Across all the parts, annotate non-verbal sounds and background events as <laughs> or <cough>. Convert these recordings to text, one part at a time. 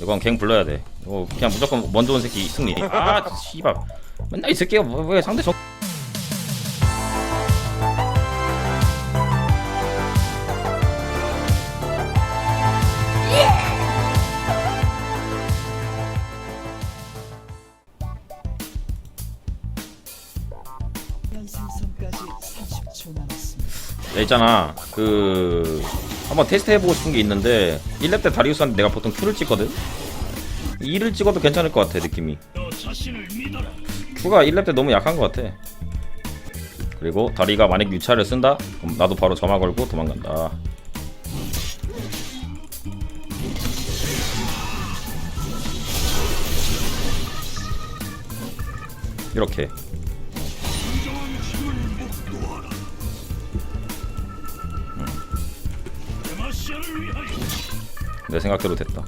이건 갱 불러야 돼. 이거 그냥 무조건 먼저 온 새끼 승리. 아, 씨발. 맨날 이 새끼가 뭐- 왜 상대 정... 생성까지 30초 남았습니다. 야, 있잖아. 그 한번 테스트 해보고 싶은 게 있는데 1렙 때 다리우스한테 내가 보통 Q를 찍거든. 2를 찍어도 괜찮을 것 같아 느낌이. Q가 1렙 때 너무 약한 것 같아. 그리고 다리가 만약 유차를 쓴다? 그럼 나도 바로 점화 걸고 도망간다. 이렇게 내 생각대로 됐다.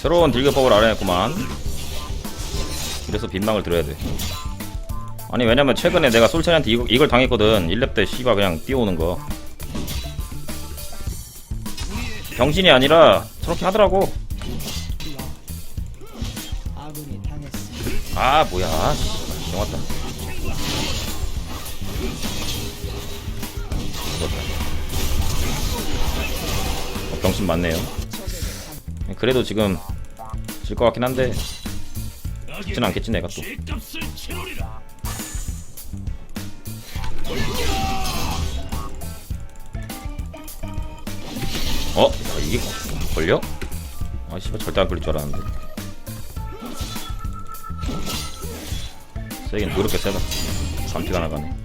새로운 딜교법을 알아냈구만. 이래서 빈망을 들어야 돼. 아니 왜냐면 최근에 내가 솔찬이한테 이걸, 이걸 당했거든. 1렙 때 씨발 그냥 뛰어오는 거. 병신이 아니라 저렇게 하더라고. 아 뭐야 영왔다 어, 병신 많네요 그래도 지금 질 것 같긴 한데 죽진 않겠지 내가 또 어? 야, 이게 걸려? 아 씨발 절대 안 걸릴 줄 알았는데. 세긴 그렇게 세다. 감피가 나가네.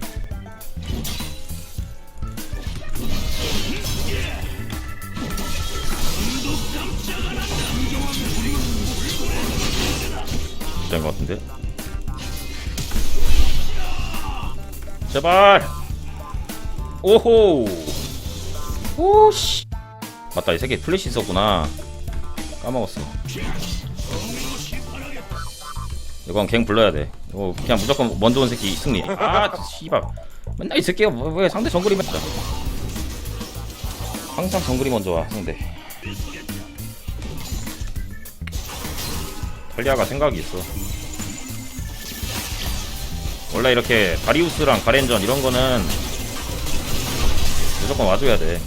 된것 같은데? 제발! 오호! 오씨 맞다 이 새끼 플래시 있었구나 까먹었어 이건 갱 불러야 돼. 이거 그냥 무조건 먼저 온 새끼 승리. 아, 씨발. 맨날 이 새끼가 뭐- 왜 상대 정글이 맞다. 항상 정글이 먼저 와 상대. 털리아가 생각이 있어. 원래 이렇게 다리우스랑 가렌전 이런 거는 무조건 와줘야 돼.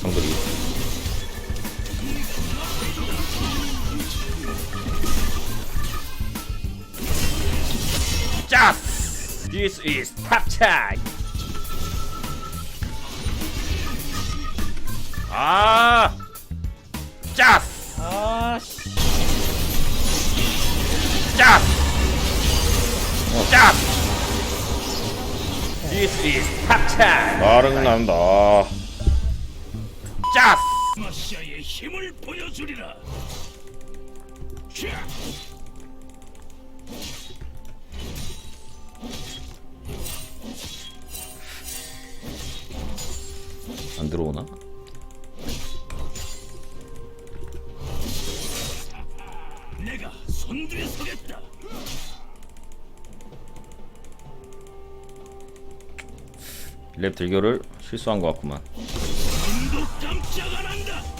정글이. Just this is top time. 아, just, 아, 씨. just, just. This is top time. 나름 난다. Just. 마시아의 힘을 보여주리라. 자, 안 들어오나? 내가 손들에 서겠다. 랩 들교를 실수한 것 같구만. 깜짝 안 한다.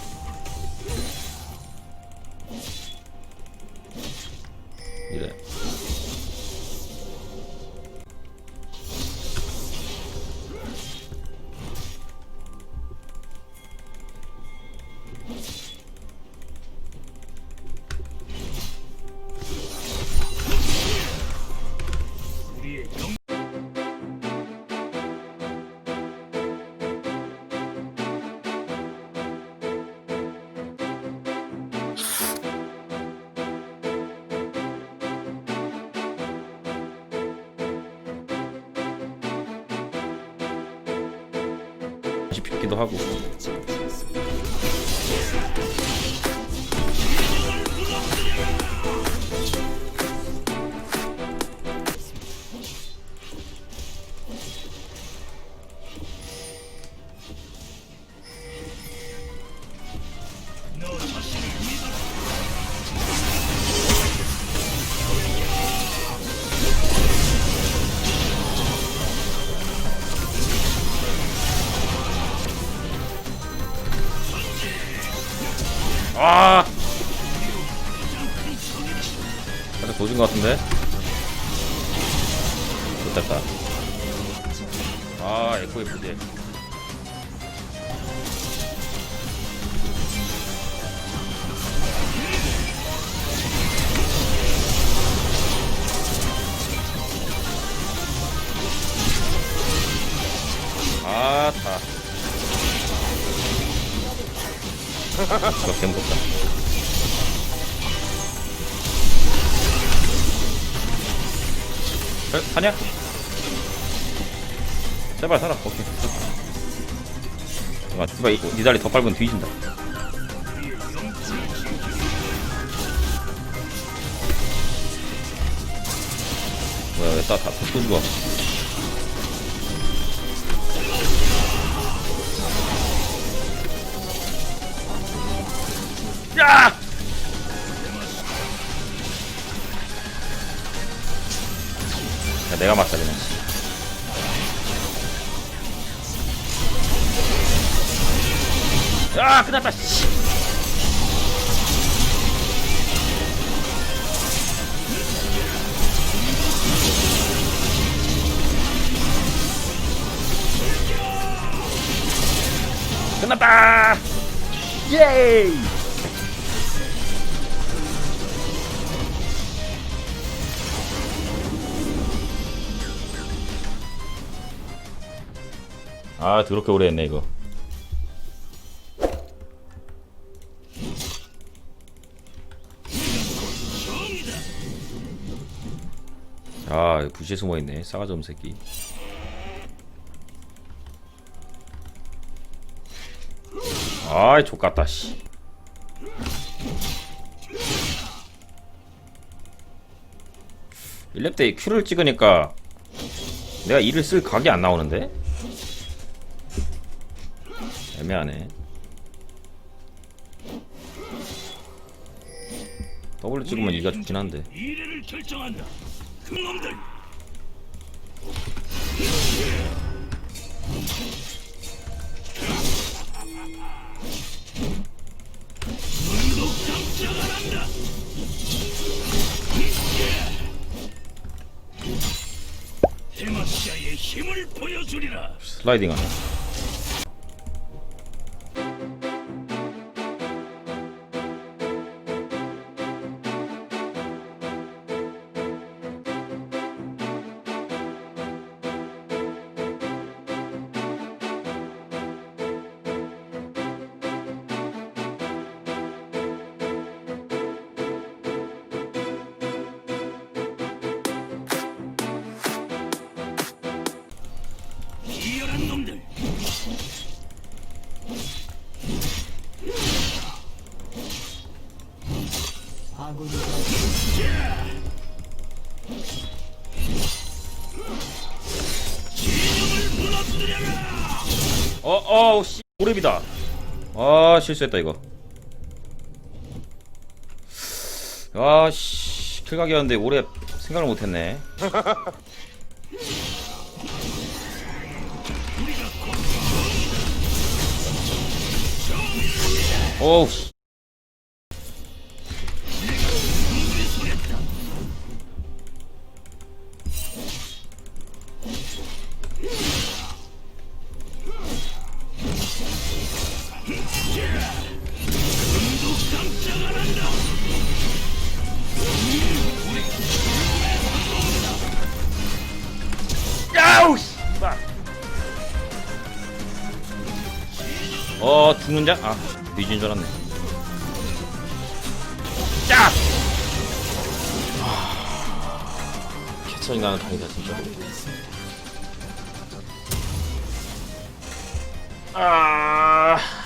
싶기도 하고. 아 살짝 도진 것 같은데? 좋됐다 아 에코 예쁘지 아 다 이거 개무섭다 에? 사냐? 제발 살아 오케이 아 제발 이거 니 다리 더 밟으면 뒤진다 뭐야 왜다다 또 죽어 야, 내가 맞다 그냥. 야, 끝났다. 씨. 끝났다. 예이! 아 더럽게 오래 했네 이거. 아 부시에 숨어있네 싸가지 없는 새끼. 아이 족같다 씨. 일렙 때 Q를 찍으니까 내가 이를 쓸 각이 안 나오는데? 애매하네. W 찍으면 이가 좋긴 한데. 미래를 결정한다. 그놈들 안. 슬라이딩 하네. 아군이 어, 어우, 씨. 오랩이다. 아, 실수했다, 이거. 아, 씨. 킬각이었는데 오랩 생각을 못했네. <laughs> 어우, 씨. 죽는 자? 아, 뒤진 줄 알았네. 짜! 개천이 나는 다행이다, 진짜. 아.